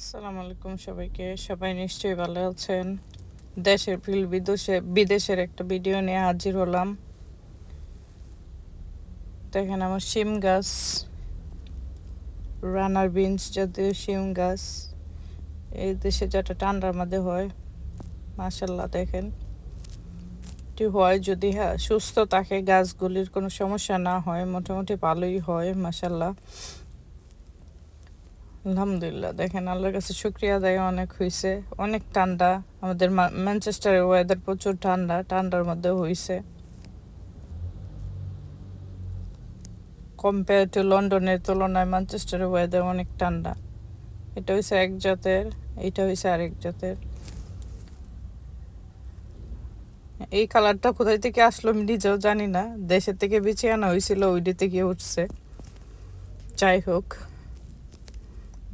আসসালামু আলাইকুম সবাইকে। সবাই নিশ্চয়ই ভালো আছেন। দেশের ফিল বিদেশে, বিদেশের একটা ভিডিও নিয়ে হাজির হলাম। দেখেন আমার শিম গাছ, রানার বিনস জাতীয় শিম গাছ। এই দেশে যেটা ঠান্ডার মধ্যে হয় মাশাল্লাহ দেখেন। এটি হয়, যদি হ্যাঁ সুস্থ থাকে, গাছগুলির কোনো সমস্যা না হয়, মোটামুটি ভালোই হয় মাশাল্লাহ আলহামদুলিল্লাহ, দেখেন আল্লাহর কাছে শুক্রিয়া আদায় অনেক হয়েছে অনেক ঠান্ডা, আমাদের ম্যানচেস্টারের ওয়েদার প্রচুর ঠান্ডা, ঠান্ডার মধ্যে হয়েছে কম্পেয়ার টু লন্ডনের তুলনায় ম্যানচেস্টারের ওয়েদার অনেক ঠান্ডা। এটা হয়েছে এক জাতের এইটা হয়েছে আরেক জাতের। এই কালারটা কোথায় থেকে আসলো আমি নিজেও জানি না। দেশের থেকে বিছিয়ে আনা হয়েছিল ওইটি থেকে উঠছে। যাই হোক।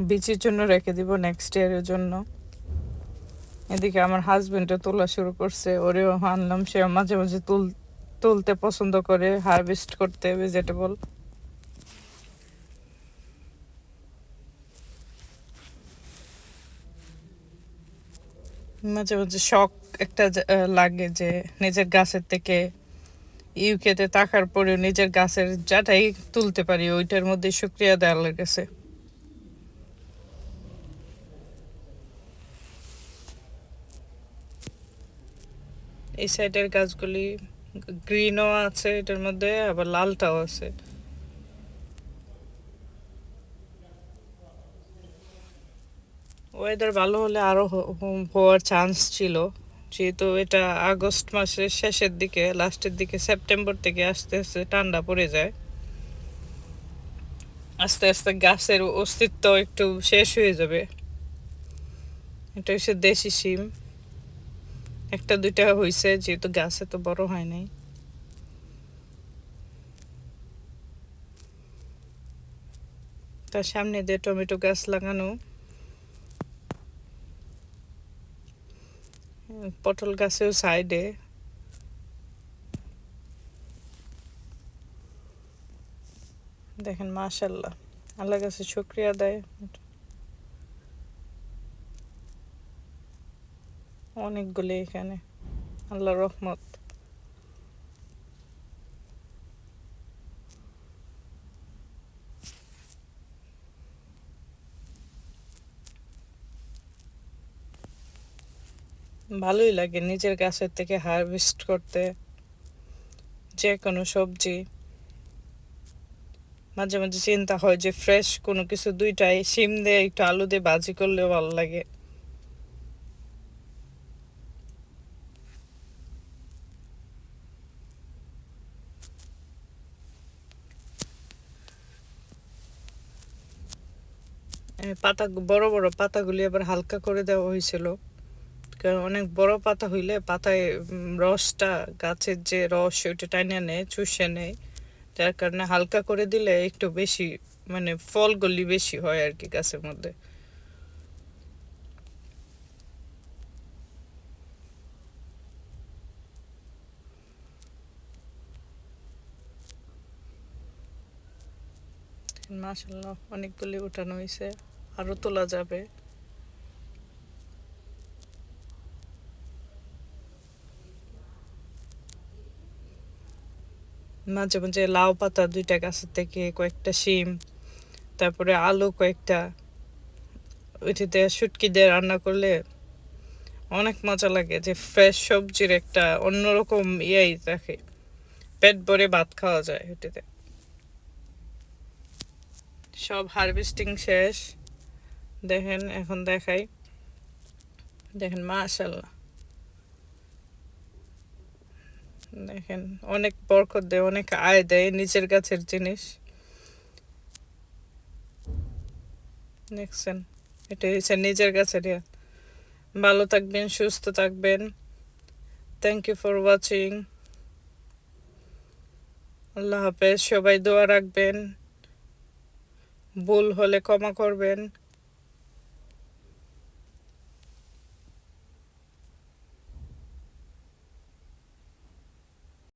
বিচির জন্য রেখে দিব নেক্সট ইয়ারের জন্য। এদিকে আমার হাজবেন্ডও তোলা শুরু করছে, ওরেও আনলাম সে মাঝে মাঝে তুল, তুলতে পছন্দ করে হারভেস্ট করতে ভেজিটেবল মাঝে মাঝে শখ একটা লাগে যে, নিজের গাছের থেকে ইউকেতে থাকার পরেও নিজের গাছের যাটাই তুলতে পারি, ওইটার মধ্যে শুক্রিয়া দেওয়ার লেগেছে এই সাইডের গাছগুলি গ্রিনও আছে, এটার মধ্যে আবার লালটাও আছে। ওয়েদার ভালো হলে আরও হ- হ- হওয়ার চান্স ছিল। যেহেতু এটা আগস্ট মাসের শেষের দিকে লাস্টের দিকে সেপ্টেম্বর থেকে আস্তে আস্তে ঠান্ডা পড়ে যায়। আস্তে আস্তে গাছের অস্তিত্ব একটু শেষ হয়ে যাবে। এটা হচ্ছে দেশি শিম। একটা, দুইটা হয়েছে যেহেতু গাছ এত বড় হয় নাই। তার সামনে দিয়ে টমেটো গাছ লাগানো। পটল গাছেও সাইডে। দেখেন, মাশাল্লাহ, আল্লাহ কাছে শুক্রিয়া দেয় অনেকগুলি এখানে। আল্লাহ রহমত। ভালোই লাগে নিজের গাছের থেকে হারভেস্ট করতে। যে কোনো সবজি। মাঝে মাঝে চিন্তা হয় যে ফ্রেশ কোনো কিছু দুইটাই শিম দিয়ে একটু আলু দিয়ে ভাজি করলেও ভালো লাগে। পাতা, বড় বড় পাতাগুলি আবার হালকা করে দেওয়া হয়েছিল। কারণ অনেক বড় পাতা হইলে পাতায় রসটা গাছের যে রস, ওইটা টাইনে নেয়, চুষে নেয়। যার কারণে হালকা করে দিলে একটু বেশি মানে ফলগুলি বেশি হয় আর কি গাছের মধ্যে। মাশাল্লাহ অনেকগুলি উঠানো হয়েছে আরও তোলা যাবে। মাঝে মাঝে লাউ পাতা দুইটা গাছের থেকে কয়েকটা শিম, তারপরে আলু কয়েকটা। ওইটিতে শুটকি দিয়ে রান্না করলে অনেক মজা লাগে যে ফ্রেশ সবজির একটা অন্যরকম ইয়াই থাকে। পেট ভরে ভাত খাওয়া যায় ওইটিতে। সব হারভেস্টিং শেষ। দেখেন, এখন দেখাই। দেখেন মাশাল্লাহ দেখেন, অনেক বরকত দেয়, অনেক আয় দেয় নিজের গাছের জিনিস। দেখছেন, এটা হচ্ছে নিজের গাছের ইয়া। ভালো থাকবেন, সুস্থ থাকবেন। থ্যাংক ইউ ফর ওয়াচিং আল্লাহ হাফেজ, সবাই দোয়া রাখবেন। ভুল হলে ক্ষমা করবেন।